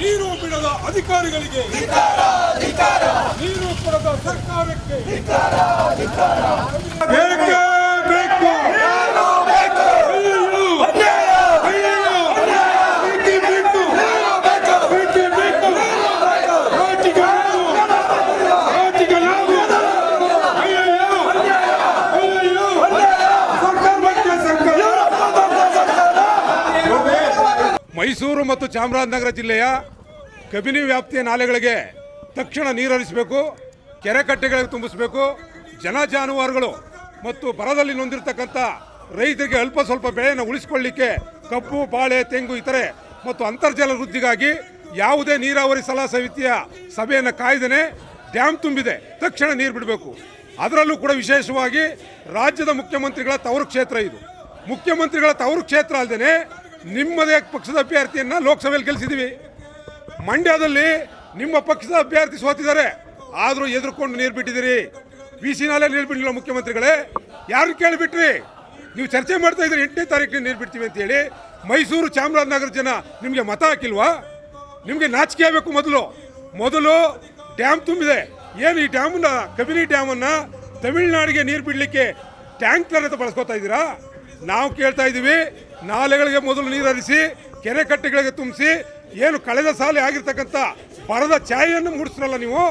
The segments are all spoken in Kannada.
ನೀರು ಬಿಡದ ಅಧಿಕಾರಿಗಳಿಗೆ ನೀರು ಬಿಡದ ಅಧಿಕಾರಿಗಳಿಗೆ ಸರ್ಕಾರಕ್ಕೆ. ಮೈಸೂರು ಮತ್ತು ಚಾಮರಾಜನಗರ ಜಿಲ್ಲೆಯ ಕಬಿನಿ ವ್ಯಾಪ್ತಿಯ ನಾಲೆಗಳಿಗೆ ತಕ್ಷಣ ನೀರರಿಸಬೇಕು, ಕೆರೆ ಕಟ್ಟೆಗಳಿಗೆ ತುಂಬಿಸಬೇಕು, ಜನ ಜಾನುವಾರುಗಳು ಮತ್ತು ಬರದಲ್ಲಿ ನೊಂದಿರ್ತಕ್ಕಂಥ ರೈತರಿಗೆ ಅಲ್ಪ ಸ್ವಲ್ಪ ಬೆಳೆಯನ್ನು ಉಳಿಸಿಕೊಳ್ಳಿಕ್ಕೆ ಕಬ್ಬು, ಬಾಳೆ, ತೆಂಗು, ಇತರೆ ಮತ್ತು ಅಂತರ್ಜಲ ವೃದ್ಧಿಗಾಗಿ ಯಾವುದೇ ನೀರಾವರಿ ಸಲಹಾ ಸಮಿತಿಯ ಸಭೆಯನ್ನು ಕಾಯ್ದೇನೆ ಡ್ಯಾಮ್ ತುಂಬಿದೆ. ತಕ್ಷಣ ನೀರು ಬಿಡಬೇಕು. ಅದರಲ್ಲೂ ಕೂಡ ವಿಶೇಷವಾಗಿ ರಾಜ್ಯದ ಮುಖ್ಯಮಂತ್ರಿಗಳ ತವರು ಕ್ಷೇತ್ರ ಇದು. ಮುಖ್ಯಮಂತ್ರಿಗಳ ತವರು ಕ್ಷೇತ್ರ ಅಲ್ಲದೆ ನಿಮ್ಮದೇ ಪಕ್ಷದ ಅಭ್ಯರ್ಥಿಯನ್ನ ಲೋಕಸಭೆಯಲ್ಲಿ ಗೆಲ್ಲಿಸಿದ್ದೀವಿ ಮಂಡ್ಯದಲ್ಲಿ ನಿಮ್ಮ ಪಕ್ಷದ ಅಭ್ಯರ್ಥಿ ಸೋತಿದ್ದಾರೆ. ಆದರೂ ಎದುರುಕೊಂಡು ನೀರು ಬಿಟ್ಟಿದ್ದೀರಿ. ಬಿ ಸಿ ನಾಲೆ ನೀರು ಬಿಡಲಿಲ್ಲ ಮುಖ್ಯಮಂತ್ರಿಗಳೇ. ಯಾರು ಕೇಳಿಬಿಟ್ರಿ? ನೀವು ಚರ್ಚೆ ಮಾಡ್ತಾ ಇದ್ದೀರಿ, ಎಂಟನೇ ತಾರೀಕಿನ ನೀರು ಬಿಡ್ತೀವಿ ಅಂತ ಹೇಳಿ. ಮೈಸೂರು ಚಾಮರಾಜನಗರ ಜನ ನಿಮಗೆ ಮತ ಹಾಕಿಲ್ವಾ? ನಿಮಗೆ ನಾಚಿಕೆ ಆಗಬೇಕು ಮೊದಲು. ಮೊದಲು ಡ್ಯಾಮ್ ತುಂಬಿದೆ. ಏನು ಈ ಡ್ಯಾಮನ್ನ ಕಬಿನಿ ಡ್ಯಾಮನ್ನು ತಮಿಳುನಾಡಿಗೆ ನೀರು ಬಿಡಲಿಕ್ಕೆ ಟ್ಯಾಂಕರ್ ಅಂತ ಬಳಸ್ಕೊತಾ ಇದ್ದೀರಾ? ನಾವು ಕೇಳ್ತಾ ಇದ್ದೀವಿ. ನಾಲೆಗಳಿಗೆ ಮೊದಲು ನೀರು ಹರಿಸಿ, ಕೆರೆ ಕಟ್ಟೆಗಳಿಗೆ ತುಂಬಿಸಿ, ಏನು ಕಳೆದ ಸಾಲೆ ಆಗಿರ್ತಕ್ಕಂಥ ಬರದ ಛಾಯೆಯನ್ನು ಮೂಡಿಸ್ರಲ್ಲ ನೀವು?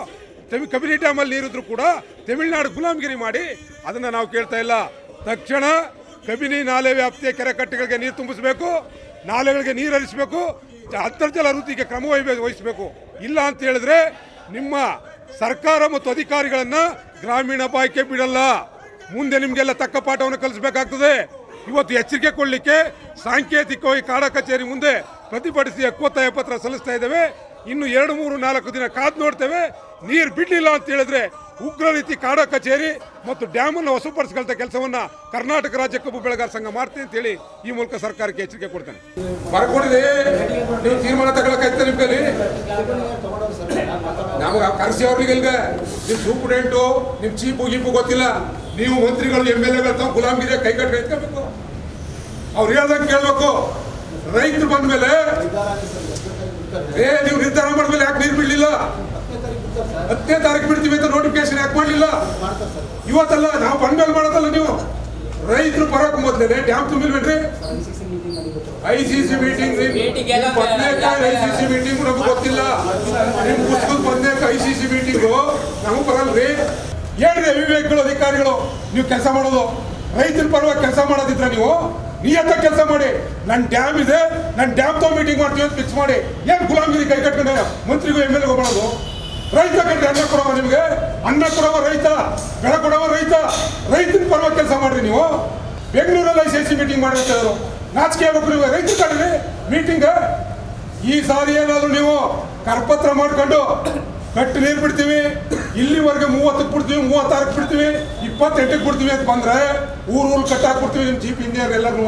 ತಮಿ, ಕಬಿನಿ ಡ್ಯಾಮಲ್ಲಿ ನೀರಿದ್ರು ಕೂಡ ತಮಿಳುನಾಡು ಗುಲಾಮಗಿರಿ ಮಾಡಿ ಅದನ್ನು ನಾವು ಕೇಳ್ತಾ ಇಲ್ಲ. ತಕ್ಷಣ ಕಬಿನಿ ನಾಲೆ ವ್ಯಾಪ್ತಿಯ ಕೆರೆ ಕಟ್ಟೆಗಳಿಗೆ ನೀರು ತುಂಬಿಸಬೇಕು, ನಾಲೆಗಳಿಗೆ ನೀರು ಹರಿಸಬೇಕು, ಅಂತರ್ಜಲ ವೃದ್ಧಿಗೆ ಕ್ರಮ ವಹಿಸಬೇಕು. ಇಲ್ಲ ಅಂತ ಹೇಳಿದ್ರೆ ನಿಮ್ಮ ಸರ್ಕಾರ ಮತ್ತು ಅಧಿಕಾರಿಗಳನ್ನು ಗ್ರಾಮೀಣ ಬಾಯ್ಕೆ ಬಿಡಲ್ಲ. ಮುಂದೆ ನಿಮಗೆಲ್ಲ ತಕ್ಕ ಪಾಠವನ್ನು ಕಲಿಸಬೇಕಾಗ್ತದೆ. ಇವತ್ತು ಎಚ್ಚರಿಕೆ ಕೊಡಲಿಕ್ಕೆ ಸಾಂಕೇತಿಕವಾಗಿ ಕಾಡ ಕಚೇರಿ ಮುಂದೆ ಪ್ರತಿಭಟಿಸಿ ಹಕ್ಕೊತ್ತಾಯ ಪತ್ರ ಸಲ್ಲಿಸ್ತಾ ಇದ್ದೇವೆ. ಇನ್ನು ಎರಡು, ಮೂರು, ನಾಲ್ಕು ದಿನ ಕಾದು ನೋಡ್ತೇವೆ. ನೀರು ಬಿಡಲಿಲ್ಲ ಅಂತ ಹೇಳಿದ್ರೆ ಉಗ್ರ ರೀತಿ ಕಾಡ ಕಚೇರಿ ಮತ್ತು ಡ್ಯಾಮ್ ಅನ್ನು ಕೆಲಸವನ್ನು ಕರ್ನಾಟಕ ರಾಜ್ಯ ಕಬ್ಬು ಬೆಳೆಗಾರ ಸಂಘ ಮಾಡ್ತೀನಿ ಅಂತ ಹೇಳಿ ಈ ಮೂಲಕ ಸರ್ಕಾರಕ್ಕೆ ಎಚ್ಚರಿಕೆ ಕೊಡ್ತೇನೆ. ಬರ್ಕೊಡಿದೆ ನೀವು ತೀರ್ಮಾನ ತಗೊಳಕಾಯ್ತ ನಿಮ್ ಕೈಲಿ ನಮಗೆ ಕರ್ಸಿ ಅವ್ರಿಗೆ ಇಲ್ಗ ನಿಮ್ ಸೂಪರ್ಡೆಂಟು ನಿಮ್ ಚೀಪು, ಗೀಪು ಗೊತ್ತಿಲ್ಲ. ನೀವು ಮಂತ್ರಿಗಳು ಎಂ ಎಲ್ ಎಗಳು ಗುಲಾಮ್ಗಿರಿ ಕೈ ಕಟ್ಟಿ ಕೇಳ್ಬೇಕು ಅವ್ರು ಹೇಳ್ದಂಗೆ ಕೇಳ್ಬೇಕು. ರೈತರು ಬಂದ್ಮೇಲೆ ಏ ನೀವು ನಿರ್ಧಾರ ಮಾಡಿದ್ಮೇಲೆ ಯಾಕೆ ನೀರು ಬಿಡ್ಲಿಲ್ಲ? ಹತ್ತನೇ ತಾರೀಕು ಬಿಡ್ತೀವಿ ಅಂತ ನೋಟಿಫಿಕೇಶನ್ ಯಾಕೆ ಮಾಡಲಿಲ್ಲ? ಇವತ್ತಲ್ಲ ನಾವು ಬಂದ್ಮೇಲೆ ಮಾಡೋದಲ್ಲ ನೀವು. ರೈತರು ಬರೋಕ್ ಮೊದಲೇ dam ತುಂಬಿಲ್ವೇನ್ರಿ? I C C meeting I C C meeting ನಮ್ಗೆ ಗೊತ್ತಿಲ್ಲ ನಿಮ್ ಪುಸ್ತಕದ ಬಂದೇಕ ಐ ಸಿ ಸಿ ಮೀಟಿಂಗು ನಮಗ್ ಬರಲ್ರಿ ಹೇಳ್ರಿ ವಿವೇಕಗಳು ಅಧಿಕಾರಿಗಳು, ನೀವು ಕೆಲಸ ಮಾಡೋದು. ರೈತರ ಪರವಾಗಿ ಕೆಲಸ ಮಾಡೋದಿದ್ರೆ ನೀವು ನಿಯತ್ತ ಕೆಲಸ ಮಾಡಿ. ನನ್ನ ಡ್ಯಾಮ್ ಇದೆ ನನ್ನ ಡ್ಯಾಮ್ ತೋ ಮೀಟಿಂಗ್ ಮಾಡ್ತೀವಿ ಅಂತ ಫಿಕ್ಸ್ ಮಾಡಿ. ಏನು ಗುಲಾಮಗಿರಿ ಕೈ ಕಟ್ಕೊಂಡ? ಮಂತ್ರಿಗೂ ಎಂ ಎಲ್ ಮಾಡೋದು. ರೈತ ಕಟ್ಟಿ ಅನ್ನ ಕೊಡವ ನಿಮಗೆ? ಅನ್ನ ಕೊಡವ ರೈತ? ಬೆಳ ಕೊಡವ ರೈತ? ರೈತರ ಪರವಾಗಿ ಕೆಲಸ ಮಾಡ್ರಿ ನೀವು. ಬೆಂಗಳೂರಲ್ಲಿ ಐ ಸಿ ಸಿ ಮೀಟಿಂಗ್ ಮಾಡಿರ್ತಾರೆ ನಾಚಿಕೆ ಆಗ್ಬೇಕು ನೀವು ರೈತ ಕಡ್ರಿ. ಮೀಟಿಂಗ್ ಈ ಸಾರಿ ಏನಾದರೂ ನೀವು ಕರಪತ್ರ ಮಾಡ್ಕೊಂಡು ಕಟ್ಟು ನೀರು ಬಿಡ್ತೀವಿ? ಇಲ್ಲಿವರೆಗೆ ಮೂವತ್ತಕ್ಕೆ ಬಿಡ್ತೀವಿ ಮೂವತ್ತಾರಕ್ಕೆ ಬಿಡ್ತೀವಿ ಇಪ್ಪತ್ತೆಂಟಕ್ಕೆ ಬಿಡ್ತೀವಿ ಅಂತ ಬಂದರೆ ಊರು ಊರು ಕಟ್ಟಾಕ್ಬಿಡ್ತೀವಿ ನಿಮ್ಮ ಚೀಫ್ ಇಂಜಿನಿಯರ್ ಎಲ್ಲರೂ